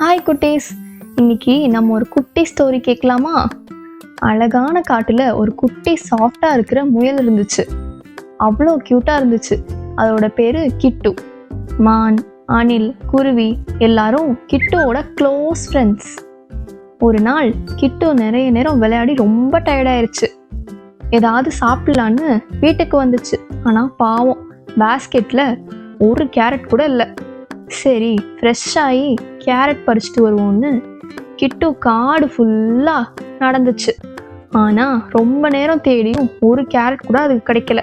Hi குட்டீஸ். இன்னைக்கு நம்ம ஒரு குட்டி ஸ்டோரி கேட்கலாமா? அழகான காட்டில் ஒரு குட்டி சாஃப்டாக இருக்கிற முயல் இருந்துச்சு. அவ்வளோ க்யூட்டாக இருந்துச்சு. அதோட பேர் கிட்டு. மான் அணில் குருவி எல்லாரும் கிட்டுவோட க்ளோஸ் ஃப்ரெண்ட்ஸ் ஒரு நாள் கிட்டு நிறைய நேரம் விளையாடி ரொம்ப டயர்டாயிருச்சு ஏதாவது சாப்பிடலான்னு வீட்டுக்கு வந்துச்சு. ஆனால் பாவம் பேஸ்கெட்டில் ஒரு கேரட் கூட இல்லை. சரி ஃப்ரெஷ் ஆகி கேரட் பறிச்சுட்டு வருவோம்னு கிட்டு காடு ஃபுல்லாக நடந்துச்சு. ஆனால் ரொம்ப நேரம் தேடியும் ஒரு கேரட் கூட அதுக்கு கிடைக்கல.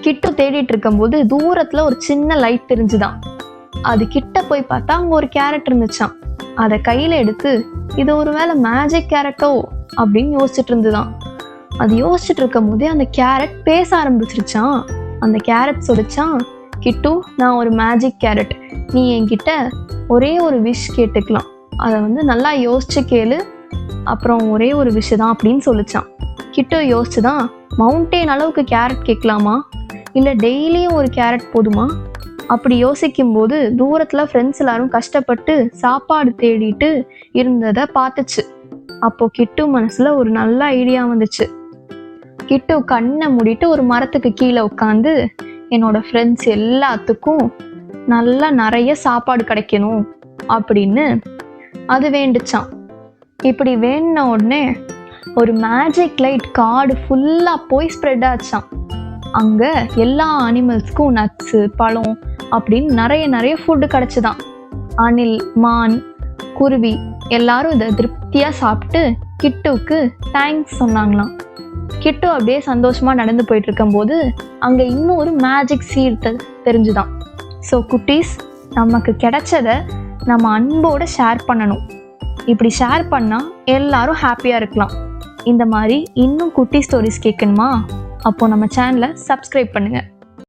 கிட்டு தேடிட்டு இருக்கும்போது தூரத்தில் ஒரு சின்ன லைட் தெரிஞ்சுதான். அது கிட்ட போய் பார்த்தா அங்கே ஒரு கேரட் இருந்துச்சாம். அதை கையில் எடுத்து இது ஒரு வேளை மேஜிக் கேரட்டோ அப்படின்னு யோசிச்சுட்டு இருந்துதான். அது யோசிச்சுட்டு இருக்கும் போதே அந்த கேரட் பேச ஆரம்பிச்சிருச்சான் அந்த கேரட் சொல்லிச்சான் கிட்டு நான் ஒரு மேஜிக் கேரட் நீ என்கிட்ட ஒரே ஒரு விஷ் கேட்டுக்கலாம். அதை வந்து நல்லா யோசிச்சு கேளு. அப்புறம் ஒரே ஒரு விஷ் தான் அப்படின்னு சொல்லிச்சான். கிட்ட யோசிச்சு தான் மவுண்டெயின் அளவுக்கு கேரட் கேட்கலாமா? இல்லை டெய்லியும் ஒரு கேரட் போதுமா? அப்படி யோசிக்கும்போது தூரத்தில் ஃப்ரெண்ட்ஸ் எல்லாரும் கஷ்டப்பட்டு சாப்பாடு தேடிட்டு இருந்ததை பார்த்துச்சு. அப்போது கிட்டு மனசுல ஒரு நல்ல ஐடியா வந்துச்சு. கிட்டு கண்ணை மூடிட்டு ஒரு மரத்துக்கு கீழே உட்காந்து என்னோட ஃப்ரெண்ட்ஸ் எல்லாத்துக்கும் நல்லா நிறைய சாப்பாடு கிடைக்கணும் அப்படின்னு அது வேண்டுச்சான் இப்படி வேணுன உடனே ஒரு மேஜிக் லைட் காடு ஃபுல்லாக போய் ஸ்ப்ரெட் ஆச்சான் அங்கே எல்லா அனிமல்ஸ்க்கும் நட்ஸு பழம் அப்படின்னு நிறைய நிறைய ஃபுட்டு கிடச்சிதான் அணில் மான் குருவி எல்லாரும் இதை திருப்தியாக சாப்பிட்டு கிட்டுவுக்கு தேங்க்ஸ் சொன்னாங்களாம். கிட்டோ அப்படியே சந்தோஷமா நடந்து போயிட்டு இருக்கும்போது அங்க இன்னும் ஒரு மேஜிக் சீட் தெரிஞ்சுதான். ஸோ குட்டீஸ் நமக்கு கிடைச்சத நம்ம அன்போட ஷேர் பண்ணணும். இப்படி ஷேர் பண்ணால் எல்லாரும் ஹாப்பியாக இருக்கலாம். இந்த மாதிரி இன்னும் குட்டி ஸ்டோரிஸ் கேட்கணுமா? அப்போ நம்ம சேனலை சப்ஸ்கிரைப் பண்ணுங்கள்